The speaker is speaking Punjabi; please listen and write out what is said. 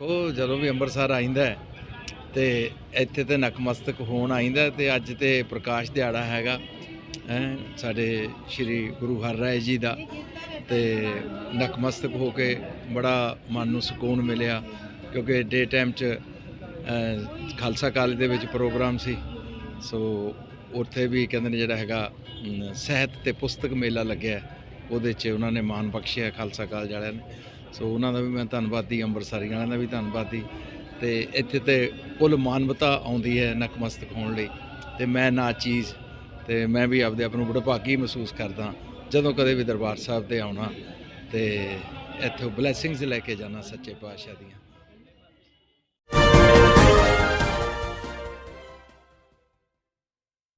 ਉਹ ਜਦੋਂ ਵੀ ਅੰਮ੍ਰਿਤਸਰ ਆਇਂਦਾ ਹੈ ਤੇ ਇੱਥੇ ਤੇ ਨਕਮਸਤਕ ਹੋਣ ਆਇਂਦਾ ਤੇ ਅੱਜ ਤੇ ਪ੍ਰਕਾਸ਼ ਦਿਹਾੜਾ ਹੈਗਾ, ਹੈ, ਸਾਡੇ ਸ੍ਰੀ ਗੁਰੂ ਹਰਿਰਾਏ ਜੀ ਦਾ ਤੇ ਨਕਮਸਤਕ ਹੋ ਕੇ ਬੜਾ ਮਨ ਨੂੰ ਸਕੂਨ ਮਿਲਿਆ ਕਿਉਂਕਿ ਡੇ ਟਾਈਮ 'ਚ ਖਾਲਸਾ ਕਾਲਜ ਦੇ ਵਿੱਚ ਪ੍ਰੋਗਰਾਮ ਸੀ, ਸੋ ਉੱਥੇ ਵੀ ਕਹਿੰਦੇ ਨੇ ਜਿਹੜਾ ਹੈਗਾ ਅਮ, ਸਾਹਿਤ ਤੇ ਪੁਸਤਕ ਮੇਲਾ ਲੱਗਿਆ ਉਹਦੇ 'ਚ ਉਹਨਾਂ ਨੇ ਮਾਣ ਬਖਸ਼ਿਆ ਖਾਲਸਾ ਕਾਲਜ ਵਾਲਿਆਂ ਨੇ। ਸੋ ਉਹਨਾਂ ਦਾ ਵੀ ਮੈਂ ਧੰਨਵਾਦੀ ਅੰਮ੍ਰਿਤਸਰੀ ਵਾਲਿਆਂ ਦਾ ਵੀ ਧੰਨਵਾਦੀ। ਤੇ ਇੱਥੇ ਤੇ ਕੁੱਲ ਮਾਨਵਤਾ ਆਉਂਦੀ ਹੈ ਨਕਮਸਤਕ ਹੋਣ ਲਈ। ਤੇ ਮੈਂ ਨਾ ਚੀਜ਼ ਤੇ ਮੈਂ ਵੀ ਆਪਦੇ ਆਪ ਨੂੰ ਬੜਾ ਭਾਗੀ ਮਹਿਸੂਸ ਕਰਦਾ ਜਦੋਂ ਕਦੇ ਵੀ ਦਰਬਾਰ ਸਾਹਿਬ ਤੇ ਆਉਣਾ ਤੇ ਇੱਥੋਂ ਬਲੇਸਿੰਗਸ ਲੈ ਕੇ ਜਾਣਾ ਸੱਚੇ ਪਾਤਸ਼ਾਹ ਦੀਆਂ।